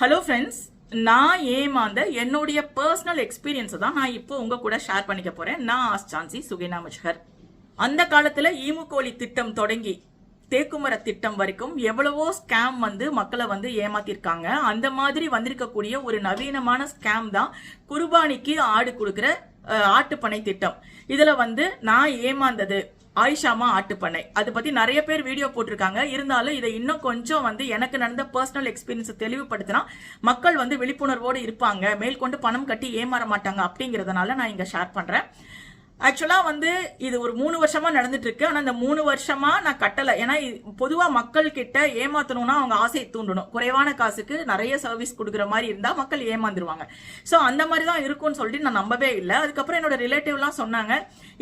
Hello friends நான் ஏமாந்த என்னுடைய personal எக்ஸ்பீரியன்ஸை தான் நான் இப்போ உங்கள் கூட ஷேர் பண்ணிக்க போகிறேன் நான் ஆஸ்டான்சி சுகினா முஜ்ஹர். அந்த காலத்தில் ஈமுகோழி திட்டம் தொடங்கி தேக்குமர திட்டம் வரைக்கும் எவ்வளவோ ஸ்கேம் வந்து மக்களை வந்து ஏமாத்திருக்காங்க. அந்த மாதிரி வந்திருக்கக்கூடிய ஒரு நவீனமான ஸ்கேம் தான் குர்பானிக்கு ஆடு கொடுக்குற ஆட்டுப்பனை திட்டம். இதில் வந்து நான் ஏமாந்தது. ஆயிஷாமா ஆட்டுப்பண்ணை. அதை பத்தி நிறைய பேர் வீடியோ போட்டிருக்காங்க. இருந்தாலும் இதை இன்னும் கொஞ்சம் வந்து எனக்கு நடந்த பர்சனல் எக்ஸ்பீரியன்ஸ் தெளிவுபடுத்தினா மக்கள் வந்து விழிப்புணர்வோடு இருப்பாங்க. மேற்கொண்டு பணம் கட்டி ஏமாற மாட்டாங்க அப்படிங்கறதுனால நான் இங்க ஷேர் பண்றேன். ஆக்சுவலாக வந்து இது ஒரு மூணு வருஷமா நடந்துட்டு இருக்கு இந்த மூணு வருஷமா நான் கட்டலை. ஏன்னா பொதுவாக மக்கள்கிட்ட மக்கள் கிட்ட ஏமாத்தணும்னா அவங்க ஆசையை தூண்டணும். குறைவான காசுக்கு நிறைய சர்வீஸ் கொடுக்குற மாதிரி இருந்தால் மக்கள் ஏமாந்துருவாங்க. ஸோ அந்த மாதிரி தான் இருக்கும்னு சொல்லிட்டு நான் நம்பவே இல்லை. அதுக்கப்புறம் என்னோட ரிலேட்டிவ்லாம் சொன்னாங்க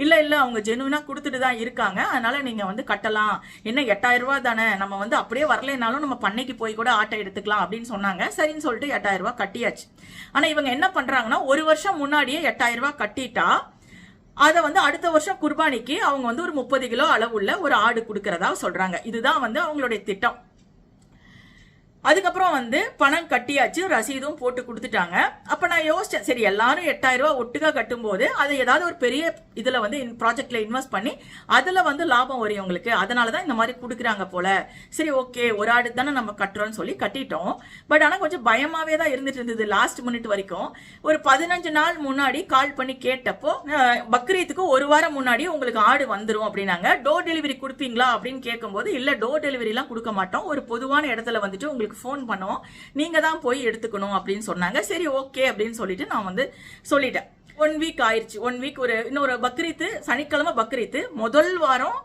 இல்லை இல்லை அவங்க ஜெனுவினாக கொடுத்துட்டு தான் இருக்காங்க. அதனால நீங்கள் வந்து கட்டலாம். என்ன எட்டாயிரம் ரூபா தானே? நம்ம வந்து அப்படியே வரலைனாலும் நம்ம பண்ணைக்கு போய் கூட ஆட்டை எடுத்துக்கலாம் அப்படின்னு சொன்னாங்க. சரின்னு சொல்லிட்டு எட்டாயிரம் ரூபா கட்டியாச்சு. ஆனால் இவங்க என்ன பண்ணுறாங்கன்னா ஒரு வருஷம் முன்னாடியே எட்டாயிரம் ரூபா கட்டிட்டா அதை வந்து அடுத்த வருஷம் குர்பானிக்கு அவங்க வந்து ஒரு முப்பது கிலோ அளவுள்ள ஒரு ஆடு கொடுக்கறதா சொல்றாங்க. இதுதான் வந்து அவங்களுடைய திட்டம். அதுக்கப்புறம் வந்து பணம் கட்டியாச்சு ரசீதும் போட்டு கொடுத்துட்டாங்க. அப்ப நான் யோசிச்சேன் சரி எல்லாரும் எட்டாயிரம் ரூபாய் ஒட்டுக்கா கட்டும்போது அதை ஏதாவது ஒரு பெரிய இதுல வந்து ப்ராஜெக்ட்ல இன்வெஸ்ட் பண்ணி அதுல வந்து லாபம் வரும் உங்களுக்கு அதனாலதான் இந்த மாதிரி கொடுக்குறாங்க போல. சரி ஓகே ஒரு ஆடு தானே நம்ம கட்டுறோம்னு சொல்லி கட்டிட்டோம். பட் ஆனா கொஞ்சம் பயமாவே தான் இருந்துட்டு இருந்தது லாஸ்ட் மினிட் வரைக்கும். ஒரு பதினஞ்சு நாள் முன்னாடி கால் பண்ணி கேட்டப்போ பக்ரீத்துக்கு ஒரு வாரம் முன்னாடி உங்களுக்கு ஆடு வந்துடும் அப்படின்னாங்க. டோர் டெலிவரி கொடுப்பீங்களா அப்படின்னு கேட்கும்போது இல்ல டோர் டெலிவரி எல்லாம் கொடுக்க மாட்டோம். ஒரு பொதுவான இடத்துல வந்துட்டு உங்களுக்கு ஃபோன் பண்ணுவோம் நீங்கள் தான் போய் எடுத்துக்கணும் அப்படின்னு சொன்னாங்க. சரி ஓகே அப்படின்னு சொல்லிட்டு நான் வந்து சொல்லிட்டேன். ஒன் வீக் ஆயிடுச்சு. ஒன் வீக் ஒரு இன்னொரு பக்ரீத்து சனிக்கிழமை பக்ரீத்து. முதல் வாரம்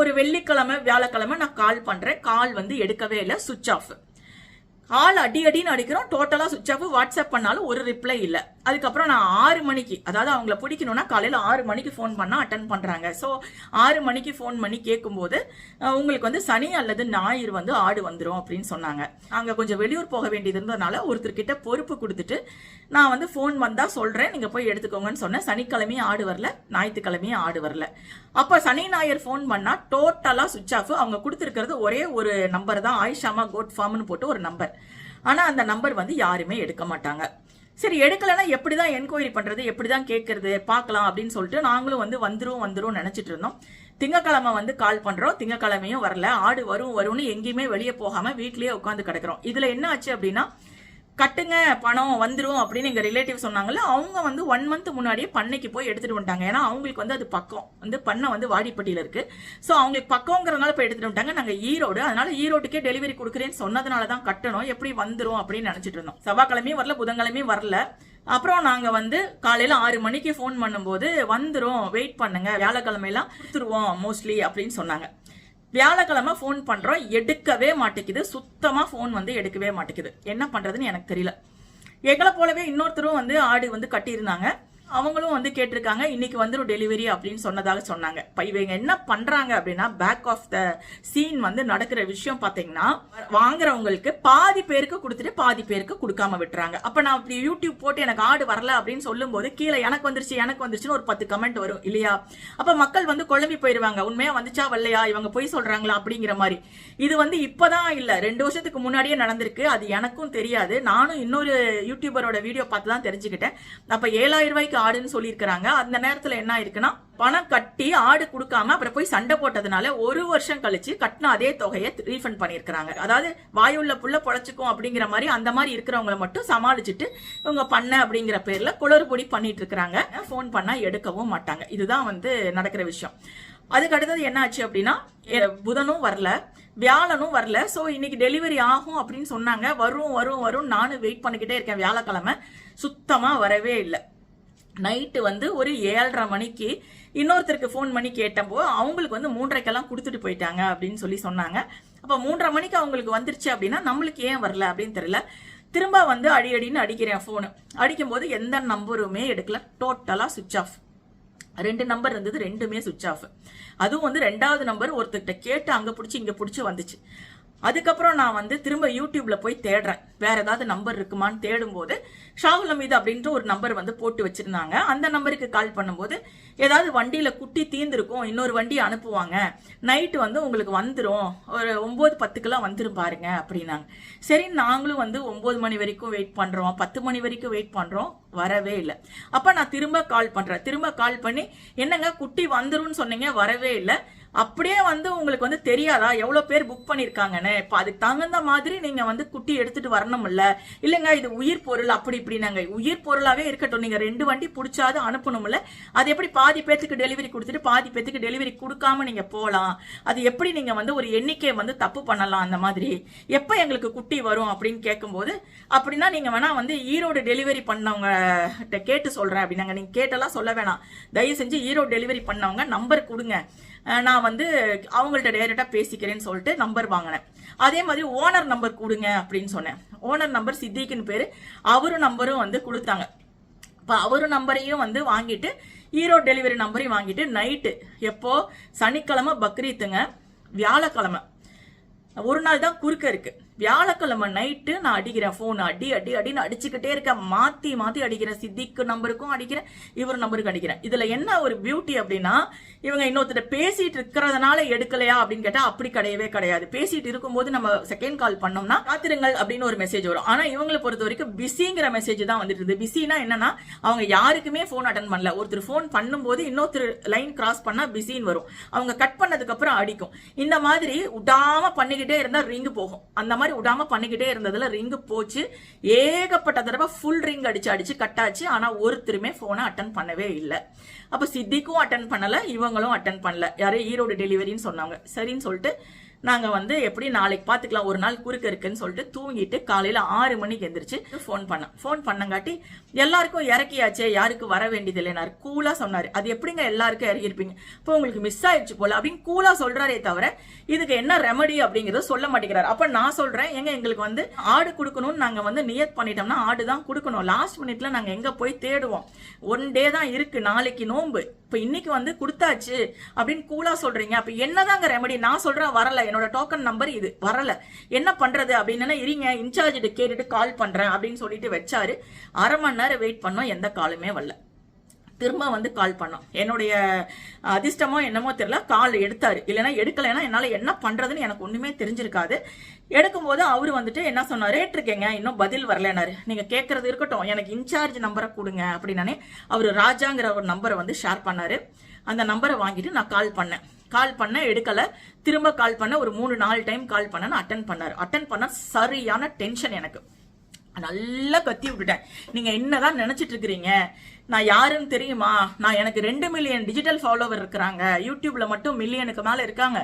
ஒரு வெள்ளிக்கிழமை வியாழக்கிழமை நான் கால் பண்ணுறேன் கால் வந்து எடுக்கவே இல்லை. சுவிச் ஆஃப் ஆள் அடி அடின்னு அடிக்கிறோம் டோட்டலாக சுவிச் ஆஃப் வாட்ஸ்அப் பண்ணாலும் ஒரு ரிப்ளை இல்லை. அதுக்கப்புறம் நான் ஆறு மணிக்கு அதாவது அவங்கள பிடிக்கணும்னா காலையில் ஆறு மணிக்கு ஃபோன் பண்ணால் அட்டன் பண்ணுறாங்க ஸோ ஆறு மணிக்கு ஃபோன் பண்ணி கேட்கும்போது உங்களுக்கு வந்து சனி அல்லது ஞாயிறு வந்து ஆடு வந்துரும் அப்படின்னு சொன்னாங்க. அங்கே கொஞ்சம் வெளியூர் போக வேண்டியது இருந்ததுனால ஒருத்தர்கிட்ட பொறுப்பு கொடுத்துட்டு நான் வந்து ஃபோன் வந்தால் சொல்கிறேன் நீங்கள் போய் எடுத்துக்கோங்கன்னு சொன்னேன். சனிக்கிழமையும் ஆடு வரல ஞாயிற்றுக்கிழமையும் ஆடு வரல. அப்போ சனி ஞாயிறு ஃபோன் பண்ணால் டோட்டலாக சுவிச் ஆஃப் அவங்க கொடுத்துருக்கிறது ஒரே ஒரு நம்பர் தான். ஆயிஷாமா கோட் ஃபார்ம்னு போட்டு ஒரு நம்பர் ஆனால் அந்த நம்பர் வந்து யாருமே எடுக்க மாட்டாங்க. சரி எடுக்கலைன்னா எப்படி தான் என்கொயரி பண்றது எப்படிதான் கேட்கறது பார்க்கலாம் அப்படின்னு சொல்லிட்டு நாங்களும் வந்து வந்துரும் வந்துரும் நினச்சிட்டு இருந்தோம். திங்கக்கிழமை வந்து கால் பண்ணுறோம் திங்கக்கிழமையும் வரல. ஆடு வரும் வரும்னு எங்கேயுமே வெளியே போகாமல் வீட்லேயே உட்காந்து கிடக்குறோம். இதில் என்ன ஆச்சு அப்படின்னா கட்டுங்க பணம் வந்துடும் அப்படின்னு எங்கள் ரிலேட்டிவ் சொன்னாங்கல்ல அவங்க வந்து ஒன் மந்த் முன்னாடியே பண்ணைக்கு போய் எடுத்துட்டு வந்துட்டாங்க. ஏன்னா அவங்களுக்கு வந்து அது பக்கம். வந்து பண்ணை வந்து வாடிப்பட்டியில் இருக்கு. ஸோ அவங்களுக்கு பக்கங்கிறனால போய் எடுத்துட்டு வந்துட்டாங்க. நாங்கள் ஈரோடு. அதனால ஈரோட்டுக்கே டெலிவரி கொடுக்குறேன்னு சொன்னதுனால தான் கட்டணும். எப்படி வந்துடும் அப்படின்னு நினச்சிட்டு இருந்தோம். செவ்வாய்க்கிழமையும் வரல புதன்கிழமையும் வரல. அப்புறம் நாங்கள் வந்து காலையில் ஆறு மணிக்கு ஃபோன் பண்ணும்போது வந்துடும் வெயிட் பண்ணுங்க. வியாழக்கிழமையெல்லாம் கொடுத்துருவோம் மோஸ்ட்லி அப்படின்னு சொன்னாங்க. வியாழக்கிழமை ஃபோன் பண்றோம் எடுக்கவே மாட்டேங்குது. சுத்தமா ஃபோன் வந்து எடுக்கவே மாட்டேங்குது. என்ன பண்றதுன்னு எனக்கு தெரியல. எங்களை போலவே இன்னொருத்தரும் வந்து ஆடு வந்து கட்டியிருந்தாங்க. அவங்களும் வந்து கேட்டிருக்காங்க இன்னைக்கு வந்துடும் டெலிவரி அப்படின்னு சொன்னதாக சொன்னாங்க. இப்போ இவங்க என்ன பண்றாங்க அப்படின்னா பேக் ஆஃப் த சீன் வந்து நடக்கிற விஷயம் பார்த்தீங்கன்னா வாங்குறவங்களுக்கு பாதி பேருக்கு கொடுத்துட்டு பாதி பேருக்கு கொடுக்காம விட்டுறாங்க. அப்போ நான் அப்படி யூடியூப் போட்டு எனக்கு ஆடு வரல அப்படின்னு சொல்லும்போது கீழே எனக்கு வந்துருச்சு எனக்கு வந்துருச்சுன்னு ஒரு பத்து கமெண்ட் வரும் இல்லையா? அப்போ மக்கள் வந்து குழம்பி போயிருவாங்க. உண்மையா வந்துச்சா வரலையா? இவங்க போய் சொல்றாங்களா அப்படிங்கிற மாதிரி. இது வந்து இப்போதான் இல்லை ரெண்டு வருஷத்துக்கு முன்னாடியே நடந்திருக்கு. அது எனக்கும் தெரியாது. நானும் இன்னொரு யூடியூபரோட வீடியோ பார்த்து தான் தெரிஞ்சுக்கிட்டேன். அப்போ ஏழாயிரம் ரூபாய்க்கு ஆடுன்னு சொல்லியிருக்கிறாங்க. அந்த நேரத்துல என்ன ஆயிருக்குன்னா பணம் கட்டி ஆடு கொடுக்காம அப்புறம் போய் சண்டை போட்டதுனால ஒரு வருஷம் கழிச்சு கட்டின அதே தொகையை ரீஃபண்ட் பண்ணியிருக்கிறாங்க. அதாவது வாயுள்ள புள்ள பொழைச்சிக்கும் அப்படிங்கிற மாதிரி அந்த மாதிரி இருக்கிறவங்கள மட்டும் சமாளிச்சுட்டு இவங்க பண்ண அப்படிங்கிற பேர்ல குளறுபொடி பண்ணிட்டு இருக்கிறாங்க ஃபோன் பண்ணா எடுக்கவும் மாட்டாங்க. இதுதான் வந்து நடக்கிற விஷயம். அதுக்கு அடுத்தது என்ன ஆச்சு அப்படின்னா புதனும் வரல வியாழனும் வரல. சோ இன்னைக்கு டெலிவரி ஆகும் அப்படின்னு சொன்னாங்க. வரும் வரும் வரும் நானும் வெயிட் பண்ணிக்கிட்டே இருக்கேன். வியாழக்கிழமை சுத்தமா வரவே இல்லை. நைட்டு வந்து ஒரு ஏழரை மணிக்கு இன்னொருத்தருக்கு ஃபோன் பண்ணி கேட்டப்போ அவங்களுக்கு வந்து மூன்றரைக்கெல்லாம் கொடுத்துட்டு போயிட்டாங்க அப்படின்னு சொல்லி சொன்னாங்க. அப்போ மூன்றரை மணிக்கு அவங்களுக்கு வந்துருச்சு அப்படின்னா நம்மளுக்கு ஏன் வரல அப்படின்னு தெரியல. திரும்ப வந்து அடி அடின்னு அடிக்கிறேன் ஃபோனு அடிக்கும்போது எந்த நம்பருமே எடுக்கல. டோட்டலாக சுவிச் ஆஃப் ரெண்டு நம்பர் இருந்தது ரெண்டுமே சுவிச் ஆஃப் அதுவும் வந்து ரெண்டாவது நம்பர் ஒருத்தர்கிட்ட கேட்டு அங்கே பிடிச்சி இங்கே பிடிச்சி வந்துச்சு. அதுக்கப்புறம் நான் வந்து திரும்ப யூடியூப்ல போய் தேடுறேன். வேற ஏதாவது நம்பர் இருக்குமான்னு தேடும்போது ஷாகுல் அமீது அப்படின்ற ஒரு நம்பர் வந்து போட்டு வச்சிருந்தாங்க. அந்த நம்பருக்கு கால் பண்ணும்போது ஏதாவது வண்டியில குட்டி தீர்ந்துருக்கும் இன்னொரு வண்டி அனுப்புவாங்க. நைட்டு வந்து உங்களுக்கு வந்துடும் ஒரு ஒன்பது பத்துக்கெல்லாம் வந்துடும் பாருங்க அப்படின்னாங்க. சரி நாங்களும் வந்து ஒன்பது மணி வரைக்கும் வெயிட் பண்றோம். பத்து மணி வரைக்கும் வெயிட் பண்றோம். வரவே இல்லை. அப்ப நான் திரும்ப கால் பண்றேன். திரும்ப கால் பண்ணி என்னங்க குட்டி வந்துரும்னு சொன்னீங்க? வரவே இல்லை. அப்படியே வந்து உங்களுக்கு வந்து தெரியாதா? எவ்வளோ பேர் புக் பண்ணியிருக்காங்கன்னு இப்போ அதுக்கு தகுந்த மாதிரி நீங்கள் வந்து குட்டி எடுத்துகிட்டு வரணும்ல. இல்லைங்க இது உயிர் பொருள் அப்படி இப்படி நாங்கள் உயிர் பொருளாகவே இருக்கட்டும். நீங்கள் ரெண்டு வண்டி பிடிச்சாது அனுப்பணும்ல. அது எப்படி பாதி பேத்துக்கு டெலிவரி கொடுத்துட்டு பாதி பேத்துக்கு டெலிவரி கொடுக்காம நீங்கள் போகலாம்? அது எப்படி நீங்கள் வந்து ஒரு எண்ணிக்கை வந்து தப்பு பண்ணலாம் அந்த மாதிரி? எப்போ எங்களுக்கு குட்டி வரும் அப்படின்னு கேட்கும்போது அப்படின்னா நீங்கள் வேணால் வந்து ஈரோடு டெலிவரி பண்ணவங்க கிட்ட கேட்டு சொல்கிறேன் அப்படின்னாங்க. நீங்கள் கேட்டெல்லாம் சொல்ல வேணாம். தயவு செஞ்சு ஈரோடு டெலிவரி பண்ணவங்க நம்பர் கொடுங்க. நான் நான் வந்து அவங்கள்ட்ட டைரெக்டாக பேசிக்கிறேன்னு சொல்லிட்டு நம்பர் வாங்கினேன். அதே மாதிரி ஓனர் நம்பர் கொடுங்க அப்படின்னு சொன்னேன். ஓனர் நம்பர் சித்திக்குன்னு பேர். அவரும் நம்பரும் வந்து கொடுத்தாங்க. இப்போ அவரு நம்பரையும் வந்து வாங்கிட்டு ஈரோடு டெலிவரி நம்பரையும் வாங்கிட்டு நைட்டு எப்போ? சனிக்கிழமை பக்ரீத்துங்க வியாழக்கிழமை. ஒரு நாள் தான் குறுக்க இருக்குது வியாழக்கிழமை நைட்டு நான் அடிக்கிறேன் ஃபோன் அடி அடி அடின்னு அடிச்சுக்கிட்டே இருக்கேன். மாற்றி மாற்றி அடிக்கிறேன். சித்திக்கு நம்பருக்கும் அடிக்கிறேன். இவர் நம்பருக்கும் அடிக்கிறேன். இதில் என்ன ஒரு பியூட்டி அப்படின்னா இவங்க இன்னொருத்தர் பேசிட்டு இருக்கிறதுனால எடுக்கலையா அப்படின்னு கேட்டால் அப்படி கிடையவே கிடையாது. பேசிட்டு இருக்கும்போது நம்ம செகண்ட் கால் பண்ணோம்னா காத்திருங்கள் அப்படின்னு ஒரு மெசேஜ் வரும். ஆனால் இவங்களை பொறுத்த வரைக்கும் பிஸிங்கிற மெசேஜ் தான் வந்துட்டு இருக்கு பிஸினா என்னன்னா அவங்க யாருக்குமே ஃபோன் அட்டன் பண்ணல. ஒருத்தர் ஃபோன் பண்ணும்போது இன்னொருத்தர் லைன் கிராஸ் பண்ணால் பிஸின்னு வரும். அவங்க கட் பண்ணதுக்கப்புறம் அடிக்கும். இந்த மாதிரி விடாம பண்ணிக்கிட்டே இருந்தால் ரிங்கு போகும். அந்த மாதிரி விடாம பண்ணிக்கிட்டே இருந்ததுல ரிங்கு போச்சு. ஏகப்பட்ட தடவை ஃபுல் ரிங் அடிச்சு அடிச்சு கட்டாச்சு. ஆனா ஒருத்தருமே போனை அட்டன் பண்ணவே இல்லை. அப்ப சித்திக்கும் அட்டன் பண்ணல இவங்களும் அட்டன் பண்ணல. யாரே ஈரோடு டெலிவரின்னு சொன்னாங்க. சரின்னு சொல்லிட்டு நாங்கள் வந்து எப்படி நாளைக்கு பார்த்துக்கலாம் ஒரு நாள் குறுக்க இருக்குன்னு சொல்லிட்டு தூங்கிட்டு காலையில் ஆறு மணிக்கு எந்திரிச்சு ஃபோன் பண்ணேன். ஃபோன் பண்ணங்காட்டி எல்லாருக்கும் இறக்கியாச்சே யாருக்கும் வர வேண்டியது இல்லைனாரு சொன்னார். அது எப்படிங்க எல்லாருக்கும் இறக்கிருப்பீங்க இப்போ உங்களுக்கு மிஸ் ஆயிடுச்சு போல அப்படின்னு கூலாக சொல்கிறாரே தவிர இதுக்கு என்ன ரெமடி அப்படிங்கிறத சொல்ல மாட்டேங்கிறார். அப்போ நான் சொல்கிறேன் எங்க எங்களுக்கு வந்து ஆடு கொடுக்கணும்னு நாங்கள் வந்து நியத் பண்ணிட்டோம்னா ஆடு தான் கொடுக்கணும். லாஸ்ட் மினிட்ல நாங்கள் எங்கே போய் தேடுவோம்? ஒன் டே தான் இருக்குது நாளைக்கு நோன்பு. இப்போ இன்னைக்கு வந்து கொடுத்தாச்சு அப்படின்னு கூலாக சொல்கிறீங்க அப்போ என்னதாங்க ரெமடி நான் சொல்கிறேன் வரலை என்னோட டோக்கன் நம்பர் இது. வரல. என்ன பண்றது அப்படின்னு இருங்க இன்சார்ஜ் கேட்டுட்டு கால் பண்றேன் அப்படின்னு சொல்லிட்டு வச்சாரு. அரை மணி நேரம் வெயிட் பண்ணோம் எந்த காலுமே வரல. திரும்ப வந்து கால் பண்ணோம். என்னுடைய அதிர்ஷ்டமோ என்னமோ தெரியல. கால் எடுத்தாரு. இல்லைன்னா எடுக்கலைன்னா என்னால் என்ன பண்ணுறதுன்னு எனக்கு ஒன்றுமே தெரிஞ்சிருக்காது. எடுக்கும்போது அவர் வந்துட்டு என்ன சொன்னார்? இருக்கேங்க. இன்னும் பதில் வரலனாரு நீங்கள் கேட்குறது இருக்கட்டும். எனக்கு இன்சார்ஜ் நம்பரை கொடுங்க. அப்படின்னானே அவர் ராஜாங்கிற ஒரு நம்பரை வந்து ஷேர் பண்ணார். அந்த நம்பரை வாங்கிட்டு நான் கால் பண்ணேன். கால் பண்ண எடுக்கல. திரும்ப கால் பண்ண ஒரு மூணு நாலு டைம் கால் பண்ண அட்டன் பண்ணாரு. அட்டன் பண்ண சரியான டென்ஷன் எனக்கு. நல்லா கத்தி விட்டுட்டேன். நீங்க என்னதான் நினைச்சிட்டு இருக்கிறீங்க? நான் யாருன்னு தெரியுமா? நான் எனக்கு ரெண்டு மில்லியன் டிஜிட்டல் ஃபாலோவர் இருக்கிறாங்க. யூடியூப்ல மட்டும் மில்லியனுக்கு மேல இருக்காங்க.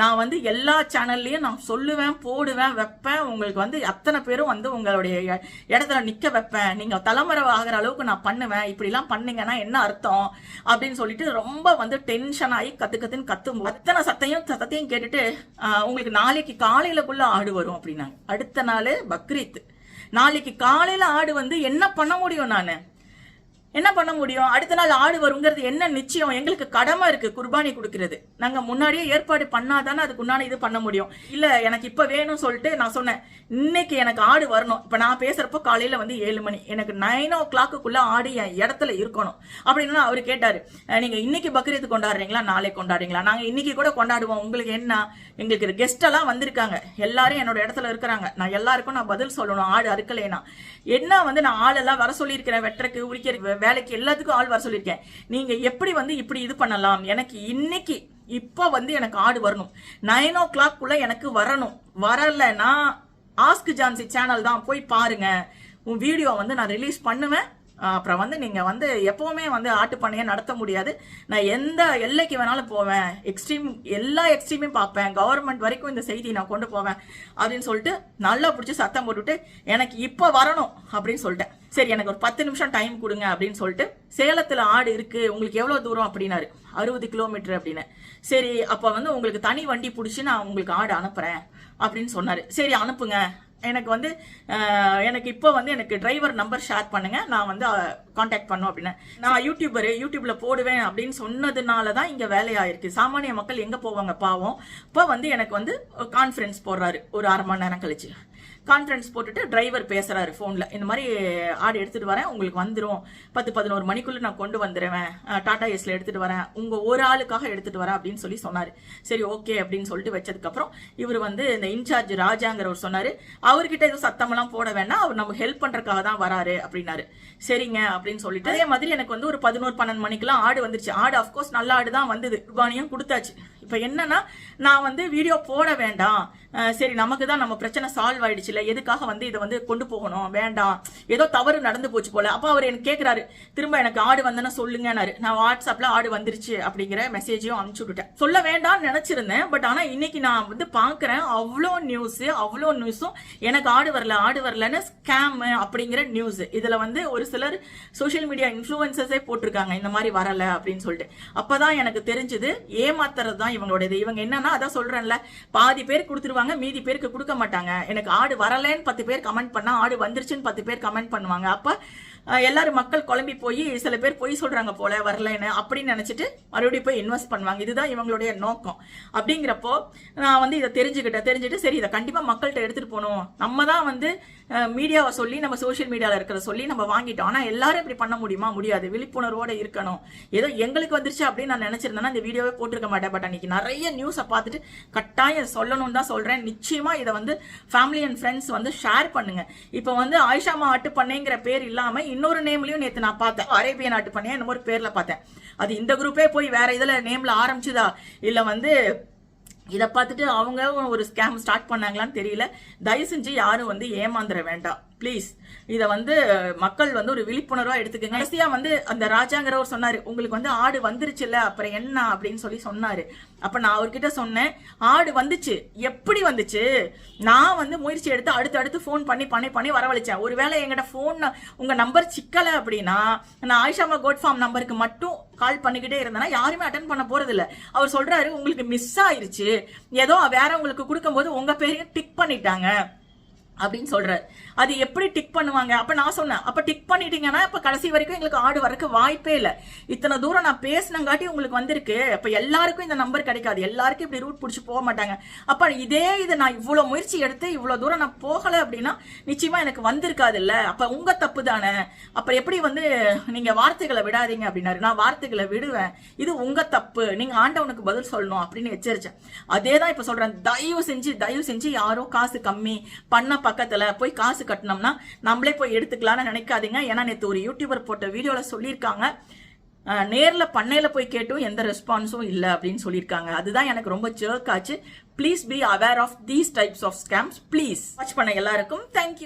நான் வந்து எல்லா சேனல்லையும் நான் சொல்லுவேன் போடுவேன் வைப்பேன். உங்களுக்கு வந்து அத்தனை பேரும் வந்து உங்களுடைய இடத்துல நிக்க வைப்பேன். நீங்க தலைமுறை ஆகிற அளவுக்கு நான் பண்ணுவேன். இப்படிலாம் பண்ணீங்கன்னா என்ன அர்த்தம்? அப்படின்னு சொல்லிட்டு ரொம்ப வந்து டென்ஷன் ஆகி கத்து கத்துன்னு கத்தும் அத்தனை சத்தையும் சத்தத்தையும் கேட்டுட்டு உங்களுக்கு நாளைக்கு காலையிலக்குள்ள ஆடு வரும் அப்படின்னாங்க. அடுத்த நாள் பக்ரீத். நாளைக்கு காலையில ஆடு வந்து என்ன பண்ண முடியும் நான்? என்ன பண்ண முடியும்? அடுத்த நாள் ஆடு வருங்கிறது என்ன நிச்சயம்? எங்களுக்கு கடமை இருக்கு குர்பானி கொடுக்கிறது. நாங்க முன்னாடியே ஏற்பாடு பண்ணாதானே அதுக்கு உண்டான இது பண்ண முடியும். இல்ல எனக்கு இப்ப வேணும்னு சொல்லிட்டு நான் சொன்னேன் இன்னைக்கு எனக்கு ஆடு வரணும். இப்ப நான் பேசுறப்போ காலையில வந்து ஏழு மணி. எனக்கு நைன் ஓ கிளாக்குள்ள ஆடு என் இடத்துல இருக்கணும். அப்படின்னு அவர் கேட்டாரு. நீங்க இன்னைக்கு பக்ரீத் கொண்டாடுறீங்களா? நாளை கொண்டாடுறீங்களா? நாங்க இன்னைக்கு கூட கொண்டாடுவோம். உங்களுக்கு என்ன? எங்களுக்கு கெஸ்ட் எல்லாம் வந்திருக்காங்க. எல்லாரும் என்னோட இடத்துல இருக்கிறாங்க. நான் எல்லாருக்கும் நான் பதில் சொல்லணும். ஆடு அறுக்கலைனா என்ன வந்து நான் ஆளெல்லாம் வர சொல்லியிருக்கிறேன். வெட்டுறக்கு உரிக்கிற வேலைக்கு எல்லாத்துக்கும் ஆள் வர சொல்லியிருக்கேன். நீங்க எப்படி வந்து இப்படி இது பண்ணலாம்? எனக்கு இன்னைக்கு இப்போ வந்து எனக்கு ஆடு வரணும். நைன் ஓ கிளாக்குள்ள எனக்கு வரணும். வரலைன்னா ஆஸ்க் ஜான்சி சேனல் தான். போய் பாருங்க. உன் வீடியோ வந்து நான் ரிலீஸ் பண்ணுவேன். அப்புறம் வந்து நீங்க வந்து எப்பவுமே வந்து ஆட்டு பண்ணையை நடத்த முடியாது. நான் எந்த எல்லைக்கு வேணாலும் போவேன். எக்ஸ்ட்ரீம் எல்லா எக்ஸ்ட்ரீமையும் பார்ப்பேன். கவர்மெண்ட் வரைக்கும் இந்த செய்தி நான் கொண்டு போவேன். அப்படின்னு சொல்லிட்டு நல்லா பிடிச்சி சத்தம் போட்டுட்டு எனக்கு இப்போ வரணும் அப்படின்னு சொல்லிட்டேன். சரி எனக்கு ஒரு பத்து நிமிஷம் டைம் கொடுங்க அப்படின்னு சொல்லிட்டு சேலத்தில் ஆடு இருக்கு உங்களுக்கு எவ்வளோ தூரம் அப்படின்னாரு. அறுபது கிலோமீட்டர் அப்படின்னு. சரி அப்போ வந்து உங்களுக்கு தனி வண்டி பிடிச்சி நான் உங்களுக்கு ஆடு அனுப்புகிறேன் அப்படின்னு சொன்னார். சரி அனுப்புங்க. எனக்கு வந்து எனக்கு இப்போ வந்து எனக்கு டிரைவர் நம்பர் ஷேர் பண்ணுங்க. நான் வந்து காண்டாக்ட் பண்ணும் அப்படின்னு. நான் யூடியூபரு யூடியூப்ல போடுவேன் அப்படின்னு சொன்னதுனால தான் இங்கே வேலையாயிருக்கு. சாமானிய மக்கள் எங்கே போவாங்க? பாவம். இப்போ வந்து எனக்கு வந்து கான்ஃபரன்ஸ் போடுறாரு. ஒரு அரை மணி நேரம் கழிச்சு. கான்ஃபரன்ஸ் போட்டுட்டு டிரைவர் பேசுறாரு ஃபோன்ல இந்த மாதிரி ஆடு எடுத்துட்டு வரேன் உங்களுக்கு வந்துடும் பத்து பதினோரு மணிக்குள்ள நான் கொண்டு வந்துடுவேன் டாடா ஏஸில் எடுத்துட்டு வரேன். உங்க ஒரு ஆளுக்காக எடுத்துட்டு வரேன் அப்படின்னு சொல்லி சொன்னாரு. சரி ஓகே அப்படின்னு சொல்லிட்டு வச்சதுக்கு அப்புறம் இவர் வந்து இந்த இன்சார்ஜ் ராஜாங்கிறவர் சொன்னாரு. அவர்கிட்ட எதுவும் சத்தமெல்லாம் போட வேண்டாம் அவர் நமக்கு ஹெல்ப் பண்றதுக்காக தான் வராரு அப்படின்னாரு. சரிங்க அப்படின்னு சொல்லிட்டு அதே மாதிரி எனக்கு வந்து ஒரு பதினோரு பன்னெண்டு மணிக்கெல்லாம் ஆடு வந்துருச்சு. ஆடு அஃப்கோர்ஸ் நல்ல ஆடு தான் வந்தது. குர்பானியும் கொடுத்தாச்சு. இப்போ என்னன்னா நான் வந்து வீடியோ போட வேண்டாம். சரி நமக்கு தான் நம்ம பிரச்சனை சால்வ் ஆயிடுச்சுல. எதுக்காக வந்து இதை வந்து கொண்டு போகணும்? வேண்டாம். ஏதோ தவறு நடந்து போச்சு போல. அப்போ அவர் எனக்கு கேட்குறாரு திரும்ப எனக்கு ஆடு வந்தேன்னா சொல்லுங்கன்னாரு. நான் வாட்ஸ்அப்பில் ஆடு வந்துருச்சு அப்படிங்கிற மெசேஜையும் அனுப்பிச்சு விட்டுட்டேன். சொல்ல வேண்டாம்னு நினச்சிருந்தேன். பட் ஆனால் இன்னைக்கு நான் வந்து பார்க்குறேன் அவ்வளோ நியூஸ் அவ்வளோ நியூஸும் எனக்கு ஆடு வரல ஆடு வரலன்னு ஸ்கேம் அப்படிங்கிற நியூஸ் இதில் வந்து ஒரு சிலர் சோஷியல் மீடியா இன்ஃப்ளூயன்சஸே போட்டிருக்காங்க இந்த மாதிரி வரல அப்படின்னு சொல்லிட்டு. அப்போ தான் எனக்கு தெரிஞ்சது ஏமாத்துறது தான் இவங்களோட இது இவங்க என்னன்னா அதான் சொல்றேன்ல பாதி பேர் கொடுத்துருவாங்க மீதி பேருக்கு கொடுக்க மாட்டாங்க. எனக்கு ஆடு வரலன்னு பத்து பேர் கமெண்ட் பண்ணா ஆடு வந்துருச்சுன்னு பத்து பேர் கமெண்ட் பண்ணுவாங்க. அப்ப எல்லாரும் மக்கள் குழம்பி போய் சில பேர் பொய் சொல்றாங்க போல வரலன்னு அப்படின்னு நினைச்சிட்டு மறுபடியும் போய் இன்வெஸ்ட் பண்ணுவாங்க. இதுதான் இவங்களுடைய நோக்கம். அப்படிங்கிறப்போ நான் வந்து இதை தெரிஞ்சுக்கிட்டேன். தெரிஞ்சுட்டு சரி இதை கண்டிப்பா மக்கள்கிட்ட எடுத்துட்டு போகணும். நம்ம தான் வந்து மீடியாவை சொல்லி நம்ம சோஷியல் மீடியாவில் இருக்கிற சொல்லி நம்ம வாங்கிட்டோம். ஆனால் எல்லாரும் இப்படி பண்ண முடியுமா? முடியாது. விழிப்புணர்வோட இருக்கணும். ஏதோ எங்களுக்கு வந்துருச்சு அப்படின்னு நான் நினைச்சிருந்தேன்னா இந்த வீடியோவே போட்டிருக்க மாட்டேன். பட் அன்னைக்கு நிறைய நியூஸை பார்த்துட்டு கட்டாயம் சொல்லணும்னு தான் சொல்றேன். நிச்சயமா இதை வந்து ஃபேமிலி அண்ட் ஃப்ரெண்ட்ஸ் வந்து ஷேர் பண்ணுங்க. இப்போ வந்து ஆயிஷாமா ஆட்டு பண்ணைங்கிற பேர் இல்லாமல் இன்னொரு நேம்லயும் நேத்து நான் பார்த்தேன். அரேபியன் ஆட்டு பண்ணையா இன்னொரு பேர்ல பார்த்தேன். அது இந்த குரூப்பே போய் வேற இதுல நேம்ல ஆரம்பிச்சுதா? இல்ல வந்து இதை பார்த்துட்டு அவங்க ஒரு ஸ்கேம் ஸ்டார்ட் பண்ணாங்களான்னு தெரியல. தயவு செஞ்சு யாரும் வந்து ஏமாந்துட வேண்டாம். ப்ளீஸ் இதை வந்து மக்கள் வந்து ஒரு விழிப்புணர்வாக எடுத்துக்கங்க. கடைசியாக வந்து அந்த ராஜாங்கிறவர் சொன்னார் உங்களுக்கு வந்து ஆடு வந்துருச்சுல்ல அப்புறம் என்ன? அப்படின்னு சொல்லி சொன்னார். அப்போ நான் அவர்கிட்ட சொன்னேன் ஆடு வந்துச்சு. எப்படி வந்துச்சு? நான் வந்து முயற்சி எடுத்து அடுத்து அடுத்து ஃபோன் பண்ணி பண்ணி பண்ணி வரவழைச்சேன். ஒருவேளை எங்கிட்ட ஃபோன் உங்கள் நம்பர் சிக்கலை அப்படின்னா நான் ஆயிஷாமா கோட் ஃபார்ம் நம்பருக்கு மட்டும் கால் பண்ணிக்கிட்டே இருந்தேன்னா யாருமே அட்டன் பண்ண போகிறதில்ல அவர் சொல்கிறாரு உங்களுக்கு மிஸ் ஆயிருச்சு. ஏதோ வேற உங்களுக்கு கொடுக்கும்போது உங்கள் பேரையும் டிக் பண்ணிட்டாங்க. அப்படின்னு சொல்றாரு. அது எப்படி டிக் பண்ணுவாங்க? அப்ப நான் சொன்னேன். அப்ப டிக் பண்ணிட்டீங்கன்னா இப்ப கடைசி வரைக்கும் எங்களுக்கு ஆடு வரக்கு வாய்ப்பே இல்ல. இத்தனை தூரம் நான் பேசினங்காட்டி உங்களுக்கு வந்திருக்கு. அப்ப எல்லாருக்கும் இந்த நம்பர் கிடைக்காது. எல்லாருக்கும் இப்படி ரூட் பிடிச்சி போக மாட்டாங்க. அப்ப இதே இது நான் இவ்வளவு முயற்சி எடுத்து இவ்வளவு தூரம் நான் போகல அப்படின்னா நிச்சயமா எனக்கு வந்திருக்காது இல்ல. அப்ப உங்க தப்பு தானே. அப்ப எப்படி வந்து நீங்க வார்த்தைகளை விடாதீங்க அப்படின்னாரு. நான் வார்த்தைகளை விடுவேன். இது உங்க தப்பு. நீங்க ஆண்டவனுக்கு பதில் சொல்லணும் அப்படின்னு எச்சரிச்சேன். அதே தான் இப்ப சொல்றேன். தயவு செஞ்சு தயவு செஞ்சு யாரோ காசு கம்மி பண்ண பக்கத்துல போய் காசு கட்டினோம்னா நம்மளே போய் எடுத்துக்கலாம்னு நினைக்காதீங்க. ஏன்னா நேற்று ஒரு யூடியூபர் போட்ட வீடியோல சொல்லியிருக்காங்க. நேரில் நேர்ல போய் கேட்டும் எந்த ரெஸ்பான்ஸும் இல்லை அப்படின்னு சொல்லியிருக்காங்க. அதுதான் எனக்கு ரொம்ப ஜர்க் ஆச்சு. Please be aware of these types of scams please watch பண்ண எல்லாருக்கும் தேங்க்யூ